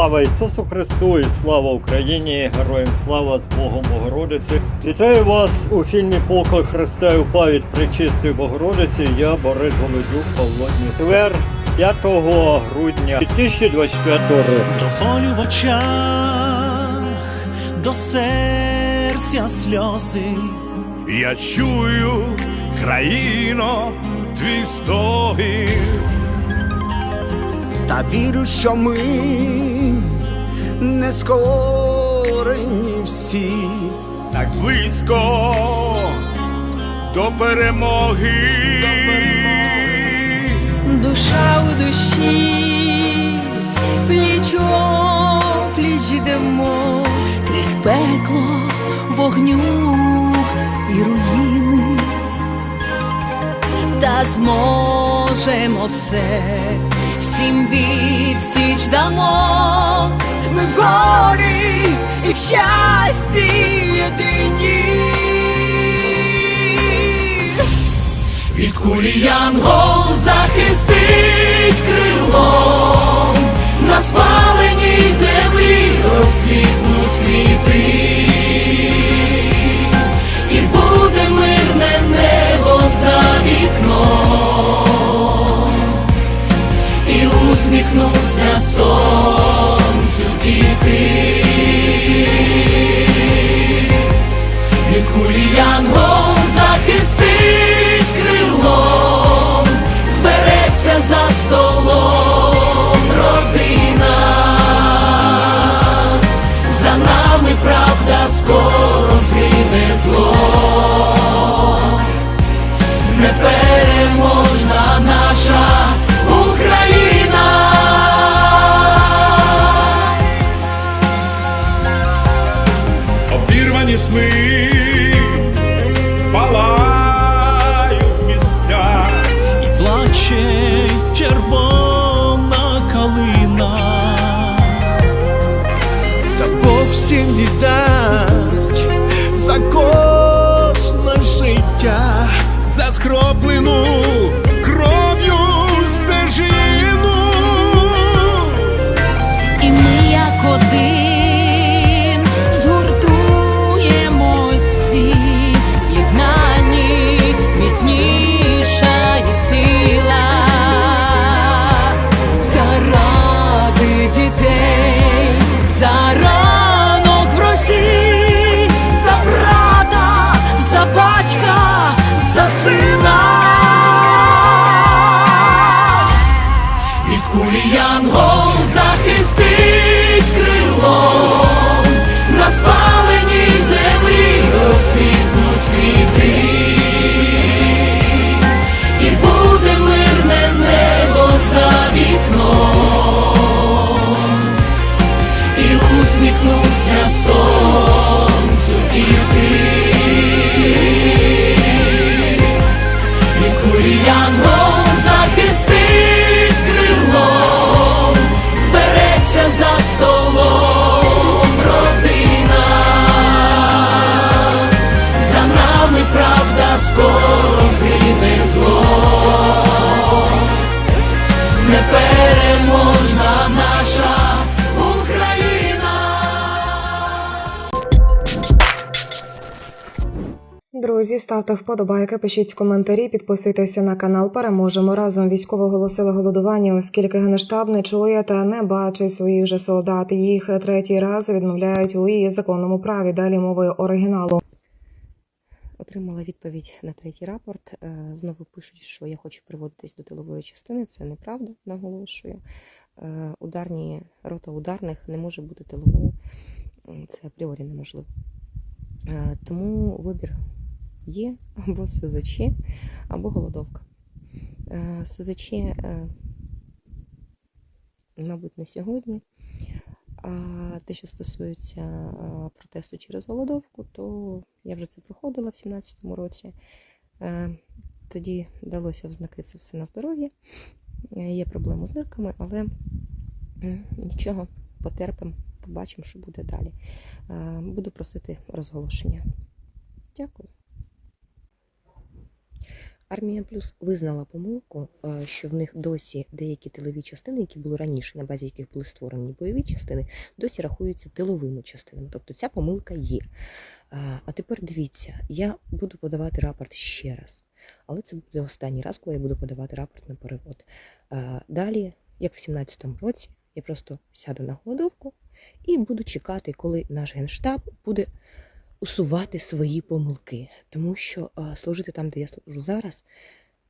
Слава Ісусу Христу і слава Україні! Героям слава з Богом Богородиці! Вітаю вас у фільмі Поклик Христа і у пам'ять Пречистої Богородиці. Я Борис Голодюк, Павло Дністер, 5 грудня 2024 року. До болю в очах, до серця сльози. Я чую, країно, твій стогін. Та вірю, що ми не скорені всі. так близько до перемоги. душа у душі, пліч пліч йдемо крізь пекло, вогню і руїни, та зможемо все, всім відсіч дамо. Ми в горі і в щасті єдині. Від кулі янгол захистить крилом, на спаленій землі розквітнуть квіти, і буде мирне небо за вікном, і усміхнуться віддасть за кожне життя. За скроплену Друзі, ставте вподобайки, пишіть коментарі, підписуйтеся на канал. Переможемо разом. Військово оголосили голодування, оскільки генштаб не чує та не бачить своїх же солдат. Їх третій раз відмовляють у її законному праві. Далі мовою оригіналу. Отримала відповідь на третій рапорт. Е, Знову пишуть, що я хочу приводитись до тилової частини. Це неправда, наголошую. Е, Ударні рота ударних не може бути тиловою. Це апріорі неможливо. Е, Тому вибір є або СЗЧ, або голодовка. Е, СЗЧ, е, мабуть, не сьогодні. А те, що стосується е, протесту через голодовку, то я вже це проходила в 2017 році. Тоді далося в знаки це все на здоров'я. Є проблеми з нирками, але нічого, потерпимо, побачимо, що буде далі. Буду просити розголошення. Дякую. Армія Плюс визнала помилку, е, що в них досі деякі тилові частини, які були раніше, на базі яких були створені бойові частини, досі рахуються тиловими частинами. Тобто ця помилка є. Е, А тепер дивіться, я буду подавати рапорт ще раз, але це буде останній раз, коли я буду подавати рапорт на перевод. Е, Далі, як в 17-му році, я просто сяду на голодовку і буду чекати, коли наш генштаб буде усувати свої помилки. Тому що служити там, де я служу зараз,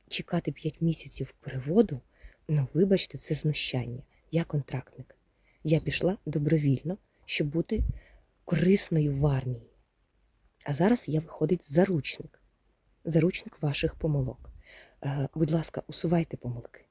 чекати 5 місяців переводу, ну вибачте, це знущання. Я контрактник. Я пішла добровільно, щоб бути корисною в армії. А зараз я виходить заручник, заручник ваших помилок. Е, Будь ласка, усувайте помилки.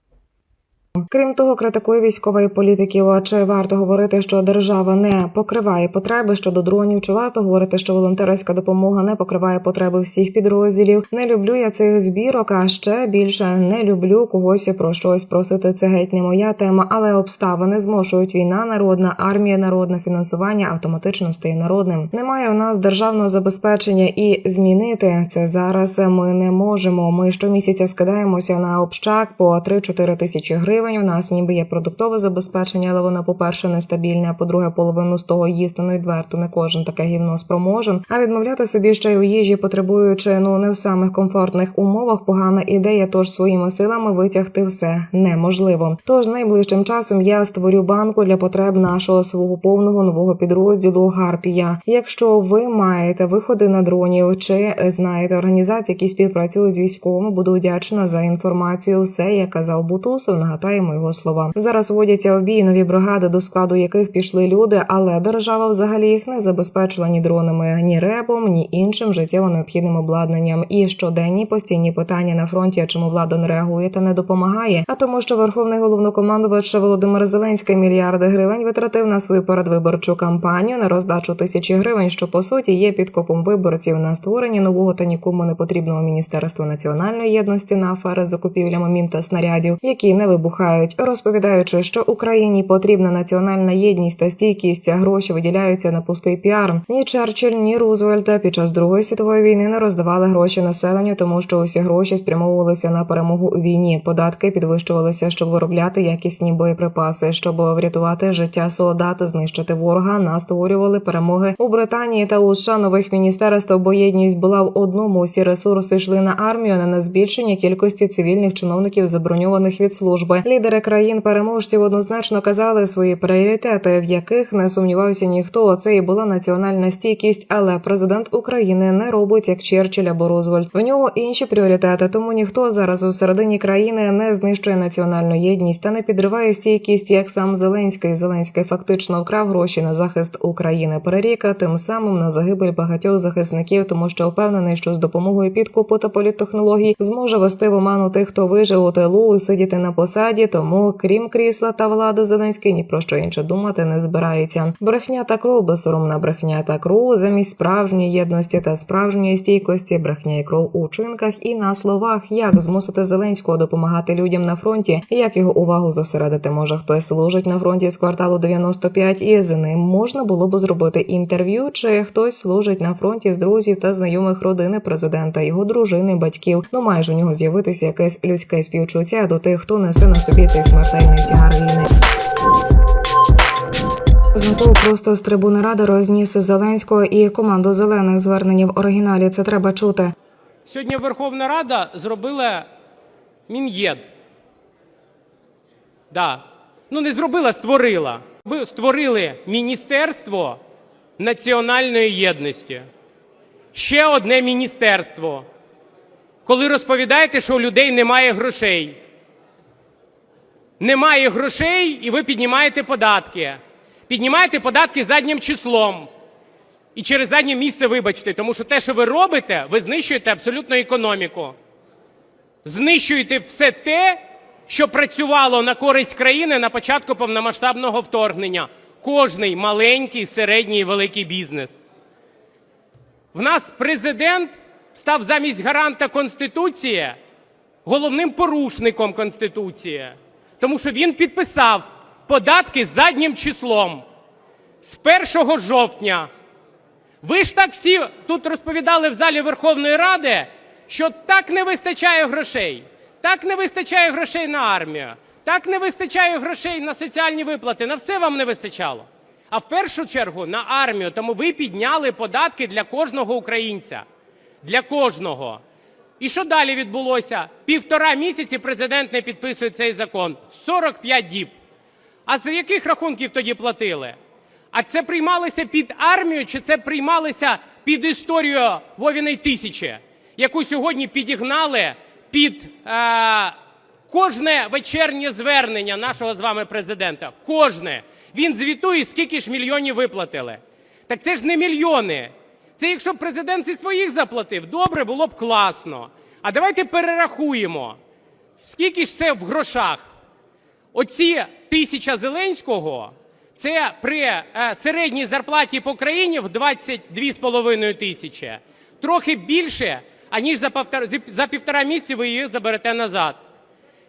Крім того, критикує військової політики. Чи варто говорити, що держава не покриває потреби щодо дронів? Чи варто говорити, що волонтерська допомога не покриває потреби всіх підрозділів? Не люблю я цих збірок, а ще більше не люблю когось про щось просити. Це геть не моя тема, але обставини змушують війна народна, армія народна, фінансування автоматично стає народним. Немає у нас державного забезпечення і змінити це зараз ми не можемо. Ми щомісяця скидаємося на общак по 3-4 тисячі гривень. У нас ніби є продуктове забезпечення, але воно, по-перше, нестабільне, а по-друге, половину з того їсти ну відверто не кожен таке гівно спроможен. А відмовляти собі ще й у їжі, потребуючи ну не в самих комфортних умовах, погана ідея. Тож своїми силами витягти все неможливо. Тож найближчим часом я створю банку для потреб нашого свого повного нового підрозділу Гарпія. Якщо ви маєте виходи на дронів чи знаєте організації, які співпрацюють з військовими, буду вдячна за інформацію. Все як казав Бутусов, нагадаємо його слова. Зараз вводяться в нові бригади, до складу яких пішли люди, але держава взагалі їх не забезпечила ні дронами, ні ребом, ні іншим життєво необхідним обладнанням. І щоденні постійні питання на фронті, чому влада не реагує та не допомагає. А тому, що верховний головнокомандувач Володимир Зеленський мільярди гривень витратив на свою передвиборчу кампанію на роздачу тисячі гривень, що по суті є підкопом виборців на створення нового та нікому не потрібного міністерства національної єдності на афери з закупівлями мін та снарядів, які не вибухають, розповідаючи, що Україні потрібна національна єдність та стійкість, а гроші виділяються на пустий піар. Ні Черчилль, ні Рузвельт під час Другої світової війни не роздавали гроші населенню, тому що усі гроші спрямовувалися на перемогу у війні. Податки підвищувалися, щоб виробляти якісні боєприпаси, щоб врятувати життя солдат, знищити ворога. Нас створювали перемоги у Британії та у США нових міністерств. Бо єдність була в одному. Усі ресурси йшли на армію, а не на збільшення кількості цивільних чиновників, заброньованих від служби. Лідери країн переможців однозначно казали свої пріоритети, в яких не сумнівався ніхто. Це і була національна стійкість, але президент України не робить як Черчилль або Рузвельт. В нього інші пріоритети, тому ніхто зараз у середині країни не знищує національну єдність та не підриває стійкість, як сам Зеленський. Зеленський фактично вкрав гроші на захист України. Переріка тим самим на загибель багатьох захисників, тому що впевнений, що з допомогою підкупу та політтехнологій зможе вести в оману тих, хто вижив у тилу, сидіти на посаді. Тому, крім крісла та влади, Зеленський ні про що інше думати не збирається. Брехня та кров, безсоромна брехня та кров замість справжньої єдності та справжньої стійкості, брехня і кров у чинках і на словах, як змусити Зеленського допомагати людям на фронті, як його увагу зосередити може хтось служить на фронті з кварталу 95 і з ним можна було б зробити інтерв'ю, чи хтось служить на фронті з друзів та знайомих родини президента, його дружини, батьків. Ну майже у нього з'явитися якесь людське співчуття до тих, хто несе на собі цей смертельний. Знову просто з трибуни ради розніс Зеленського і команду зелених звернення в оригіналі. Це треба чути. Сьогодні Верховна Рада зробила Мін'єд. Да. Ну, не зробила, створила. Створили Міністерство національної єдності. Ще одне міністерство. Коли розповідаєте, що у людей немає грошей. Немає грошей, і ви піднімаєте податки. Піднімаєте податки заднім числом. І через заднє місце вибачте, тому що те, що ви робите, ви знищуєте абсолютно економіку. Знищуєте все те, що працювало на користь країни на початку повномасштабного вторгнення. Кожний маленький, середній і великий бізнес. В нас президент став замість гаранта Конституції головним порушником Конституції, тому що він підписав податки заднім числом з 1 жовтня. Ви ж так всі тут розповідали в залі Верховної Ради, що так не вистачає грошей, так не вистачає грошей на армію, так не вистачає грошей на соціальні виплати, на все вам не вистачало. А в першу чергу на армію, тому ви підняли податки для кожного українця. Для кожного. І що далі відбулося? Півтора місяці президент не підписує цей закон. 45 діб. А з яких рахунків тоді платили? А це приймалося під армію, чи це приймалося під історію Вовіної тисячі, яку сьогодні підігнали під е, кожне вечірнє звернення нашого з вами президента? Кожне. Він звітує, скільки ж мільйонів виплатили. Так це ж не мільйони. Це якщо б президент зі своїх заплатив, добре, було б класно. А давайте перерахуємо, скільки ж це в грошах. Оці тисяча Зеленського це при е, середній зарплаті по країні в 22,5 тисячі. Трохи більше, аніж за півтора, за півтора місяці ви її заберете назад.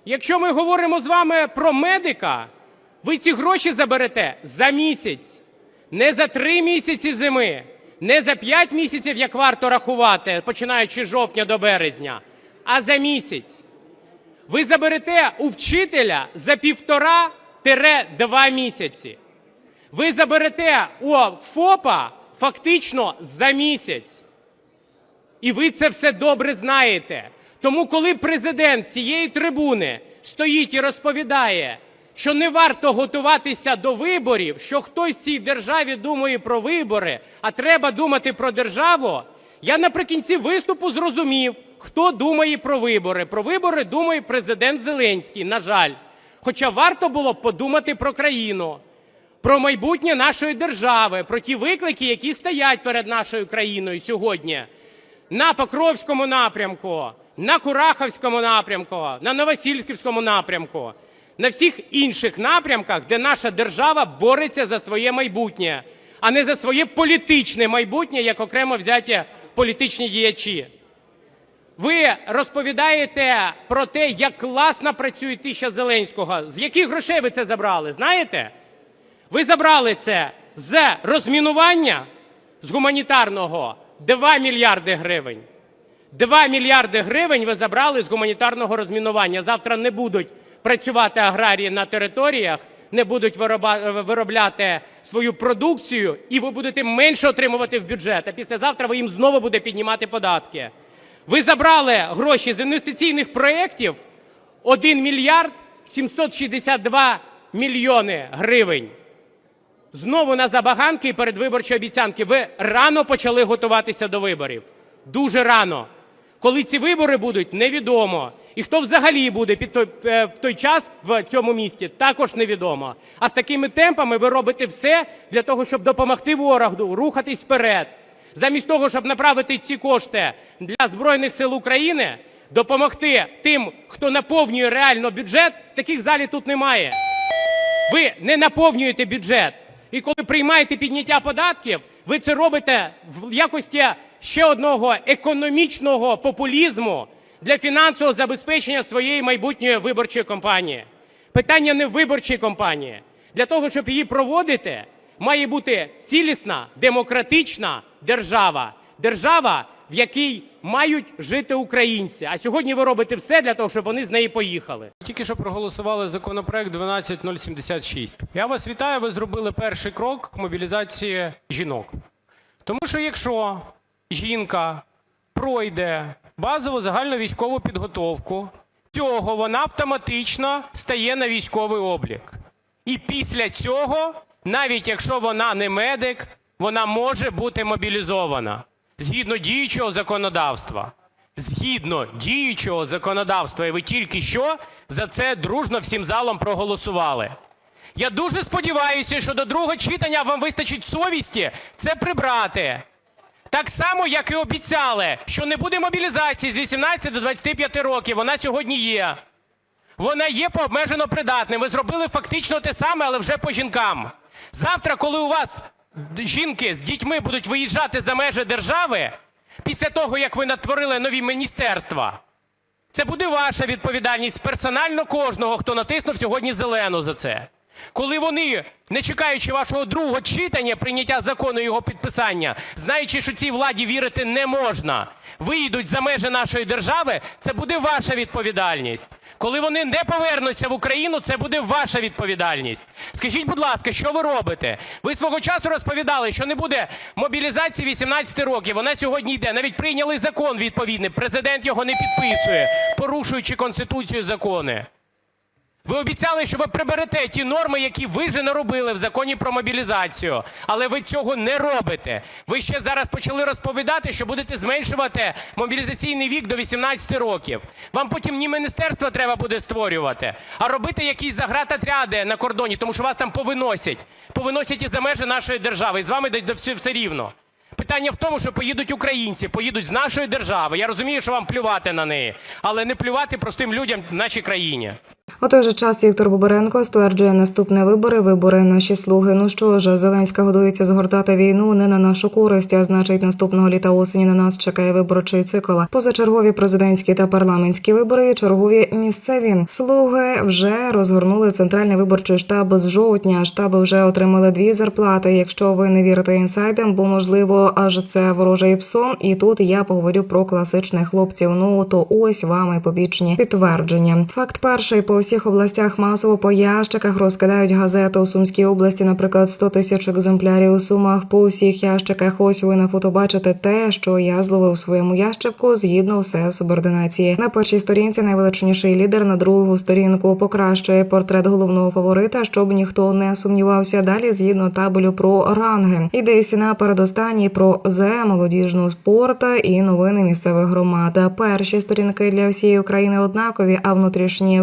Якщо ми говоримо з вами про медика, ви ці гроші заберете за місяць, не за три місяці зими, не за п'ять місяців, як варто рахувати, починаючи з жовтня до березня, а за місяць. Ви заберете у вчителя за півтора-два місяці. Ви заберете у ФОПа фактично за місяць. І ви це все добре знаєте. Тому, коли президент з цієї трибуни стоїть і розповідає, що не варто готуватися до виборів, що хтось в цій державі думає про вибори, а треба думати про державу, я наприкінці виступу зрозумів, хто думає про вибори. Про вибори думає президент Зеленський, на жаль. Хоча варто було б подумати про країну, про майбутнє нашої держави, про ті виклики, які стоять перед нашою країною сьогодні на Покровському напрямку, на Кураховському напрямку, на Новосільськівському напрямку, на всіх інших напрямках, де наша держава бореться за своє майбутнє, а не за своє політичне майбутнє, як окремо взяті політичні діячі. Ви розповідаєте про те, як класно працює тисяча Зеленського. З яких грошей ви це забрали? Знаєте? Ви забрали це з розмінування з гуманітарного 2 мільярди гривень. 2 мільярди гривень ви забрали з гуманітарного розмінування. Завтра не будуть працювати аграрії на територіях, не будуть виробляти свою продукцію, і ви будете менше отримувати в бюджет. А післязавтра ви їм знову будете піднімати податки. Ви забрали гроші з інвестиційних проєктів 1 мільярд 762 мільйони гривень. Знову на забаганки і передвиборчі обіцянки. Ви рано почали готуватися до виборів. Дуже рано. Коли ці вибори будуть, невідомо. І хто взагалі буде під той, е, в той час в цьому місті, також невідомо. А з такими темпами ви робите все для того, щоб допомогти ворогу рухатись вперед. Замість того, щоб направити ці кошти для Збройних сил України, допомогти тим, хто наповнює реально бюджет, таких залі тут немає. Ви не наповнюєте бюджет. І коли приймаєте підняття податків, ви це робите в якості ще одного економічного популізму для фінансового забезпечення своєї майбутньої виборчої кампанії. Питання не в виборчій кампанії. Для того, щоб її проводити, має бути цілісна демократична держава. Держава, в якій мають жити українці. А сьогодні ви робите все для того, щоб вони з неї поїхали. Тільки що проголосували законопроект 12076. Я вас вітаю. Ви зробили перший крок к мобілізації жінок. Тому що якщо жінка пройде базову загальну військову підготовку, цього вона автоматично стає на військовий облік. І після цього, навіть якщо вона не медик, вона може бути мобілізована згідно діючого законодавства. Згідно діючого законодавства, і ви тільки що за це дружно всім залом проголосували. Я дуже сподіваюся, що до другого читання вам вистачить совісті це прибрати. Так само, як і обіцяли, що не буде мобілізації з 18 до 25 років. Вона сьогодні є. Вона є по обмежено придатним. Ви зробили фактично те саме, але вже по жінкам. Завтра, коли у вас жінки з дітьми будуть виїжджати за межі держави, після того, як ви натворили нові міністерства, це буде ваша відповідальність персонально кожного, хто натиснув сьогодні зелену за це. Коли вони, не чекаючи вашого другого читання, прийняття закону і його підписання, знаючи, що цій владі вірити не можна, вийдуть за межі нашої держави, це буде ваша відповідальність. Коли вони не повернуться в Україну, це буде ваша відповідальність. Скажіть, будь ласка, що ви робите? Ви свого часу розповідали, що не буде мобілізації 18 років. Вона сьогодні йде. Навіть прийняли закон відповідний. Президент його не підписує, порушуючи конституцію закони. Ви обіцяли, що ви приберете ті норми, які ви вже наробили в законі про мобілізацію, але ви цього не робите. Ви ще зараз почали розповідати, що будете зменшувати мобілізаційний вік до 18 років. Вам потім ні міністерства треба буде створювати, а робити якісь загратотряди на кордоні, тому що вас там повиносять. Повиносять і за межі нашої держави. І з вами все, все рівно. Питання в тому, що поїдуть українці, поїдуть з нашої держави. Я розумію, що вам плювати на неї, але не плювати простим людям в нашій країні. У той же час Віктор Бобаренко стверджує наступне вибори. Вибори наші слуги. Ну що ж, Зеленська годується згортати війну не на нашу користь. А значить, наступного літа осені на нас чекає виборчий цикл. Позачергові президентські та парламентські вибори, і чергові місцеві слуги вже розгорнули центральний виборчий штаб з жовтня. Штаби вже отримали дві зарплати. Якщо ви не вірите інсайдам, бо можливо, аж це вороже і псом. І тут я поговорю про класичних хлопців. Ну то ось вам і побічні підтвердження. Факт перший по всіх областях масово по ящиках розкидають газету у Сумській області, наприклад, 100 тисяч екземплярів у сумах. По всіх ящиках ось ви на фото бачите те, що я зловив у своєму ящику згідно все субординації. На першій сторінці найвеличніший лідер, на другу сторінку покращує портрет головного фаворита, щоб ніхто не сумнівався. Далі згідно табелю про ранги. Ідеться на передостанній про зе, молодіжну спорт і новини місцевих громад. Перші сторінки для всієї України однакові, а внутрішні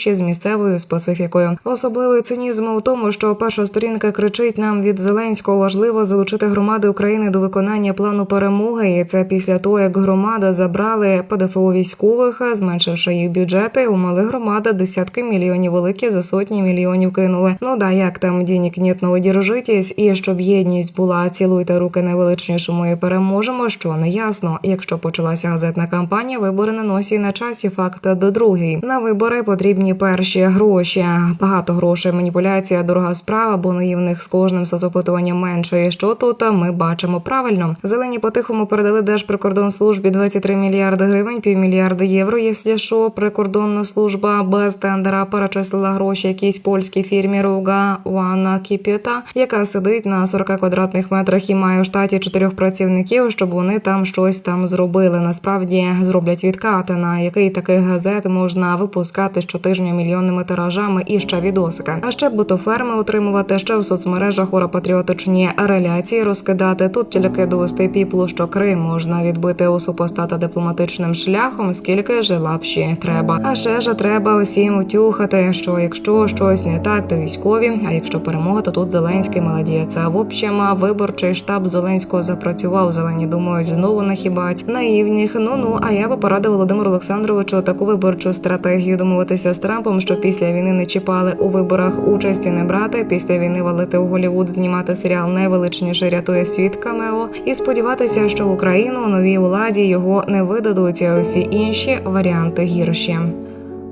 вкладиші з місцевою специфікою. Особливий цинізм у тому, що перша сторінка кричить нам від Зеленського важливо залучити громади України до виконання плану перемоги. І це після того, як громада забрали ПДФО військових, зменшивши їх бюджети. У малих громадах десятки мільйонів великі за сотні мільйонів кинули. Ну да, як там денег нет, но ви держитесь, і щоб єдність була, цілуйте руки найвеличнішому і переможемо. Що не ясно. Якщо почалася газетна кампанія, вибори на носі на часі. Факт до другий. На вибори потрібні перші гроші. Багато грошей. Маніпуляція, дорога справа, бо наївних з кожним соцопитуванням менше. І що тут ми бачимо правильно? Зелені по-тихому передали Держприкордонслужбі 23 мільярди гривень, півмільярда євро. Якщо що, прикордонна служба без тендера перечислила гроші якійсь польській фірмі Руга Вана Кіпіта, яка сидить на 40 квадратних метрах і має в штаті чотирьох працівників, щоб вони там щось там зробили. Насправді зроблять відкати, на який таких газет можна випускати щотижня мільйонними тиражами і ще відосика. А ще бутоферми утримувати, ще в соцмережах ура-патріотичні реляції розкидати. Тут тільки довести піплу, що Крим можна відбити у супостата дипломатичним шляхом, скільки ж лапші треба. А ще ж треба усім втюхати, що якщо щось не так, то військові. А якщо перемога, то тут Зеленський молодець. А в общем, виборчий штаб Зеленського запрацював. Зелені думають, знову нахібать наївних. Ну ну. А я би порадив Володимиру Олександровичу таку виборчу стратегію домовитися з Трампом, що після війни не чіпали у виборах участі не брати. Після війни валити у Голівуд, знімати серіал невеличніше рятує світ камео і сподіватися, що в Україну новій владі його не видадуть. А усі інші варіанти гірші.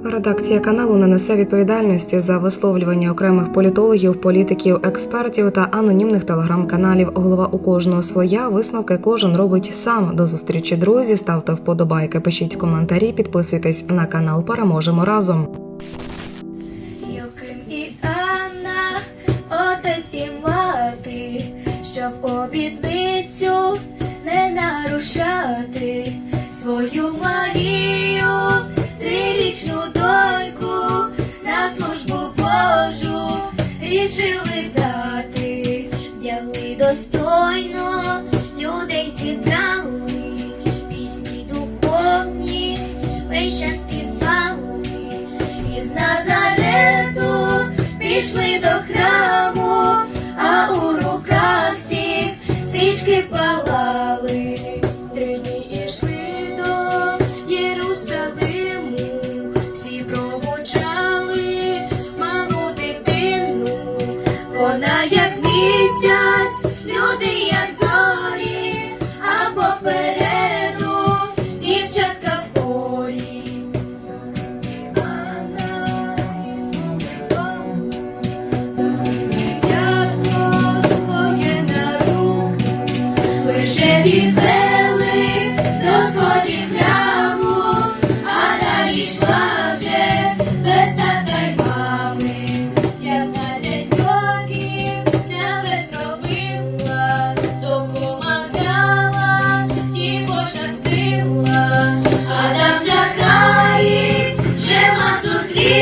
Редакція каналу не несе відповідальності за висловлювання окремих політологів, політиків, експертів та анонімних телеграм-каналів. Голова у кожного своя висновки кожен робить сам. До зустрічі друзі. Ставте вподобайки, пишіть коментарі, підписуйтесь на канал. Переможемо разом. Йоким і Анна, отець і мати, щоб обідницю не нарушати свою Марію, трирічну доньку на службу Божу рішили дати, вдягли достойно, людей зібрали, пісні духовні, весь час співали. Із Назарету пішли до храму, а у руках всіх свічки палали.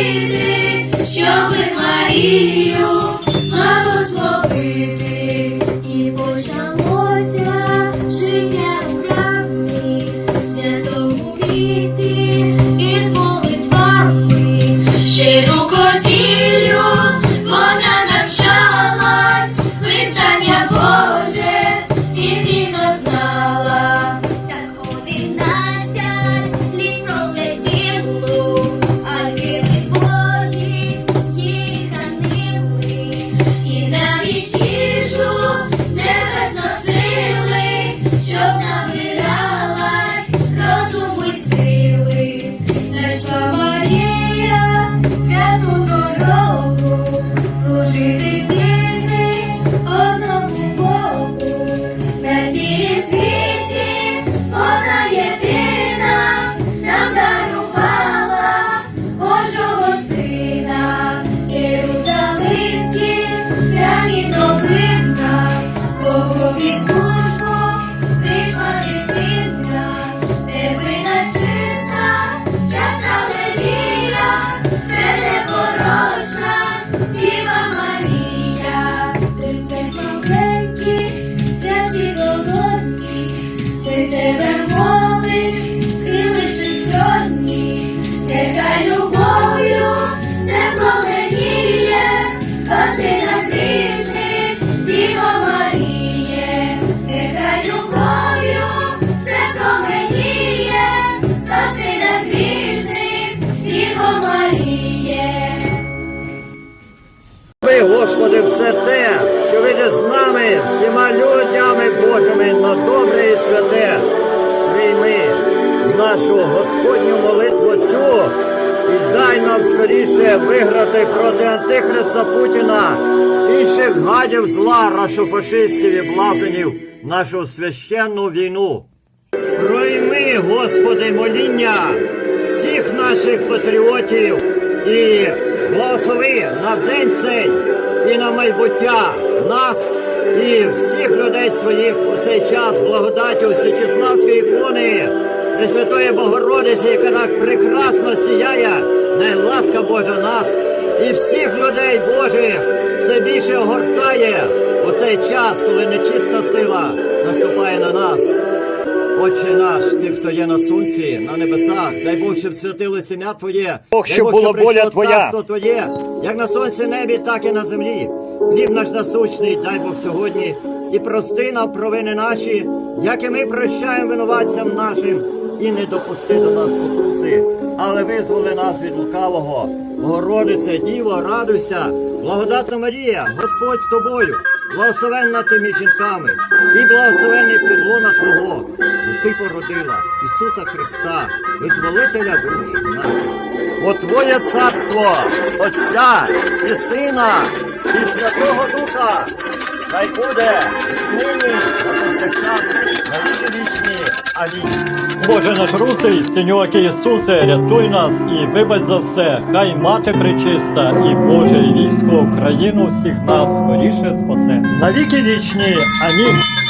діти, щоб ви Марію. Людями Божими, на добре і святе. Прийми нашу Господню молитву цю і дай нам скоріше виграти проти Антихриста Путіна, інших гадів зла, рашофашистів і блазенів нашу священну війну. Пройми, Господи, моління всіх наших патріотів і благослови на день цей і на майбуття нас і всіх людей своїх у цей час благодаттю Січеславської ікони Пресвятої Богородиці, яка так прекрасно сіяє, най ласка Божа нас і всіх людей Божих все більше огортає у цей час, коли нечиста сила наступає на нас. Отче наш, ти, хто є на сонці, на небесах, дай Бог, щоб святилося ім'я Твоє, Бог, дай щоб Бог, була прийшло воля Твоя. царство Твоє, як на сонці небі, так і на землі. Хліб наш насущний, дай Бог сьогодні, і прости нам провини наші, як і ми прощаємо винуватцям нашим, і не допусти до нас покуси, але визволи нас від лукавого. Богородице, Діво, радуйся, благодатна Марія, Господь з тобою, благословенна ти між жінками, і благословенний підлона Твого, бо ти породила Ісуса Христа, визволителя душі наших. Бо Твоє царство, Отця і Сина, і Святого Духа, хай буде нині на віки вічні. Амінь. Боже наш русий, Синьоки Ісусе, рятуй нас і вибач за все, хай мати пречиста, і Боже і військо Україну всіх нас скоріше спасе. На віки вічні. Амінь.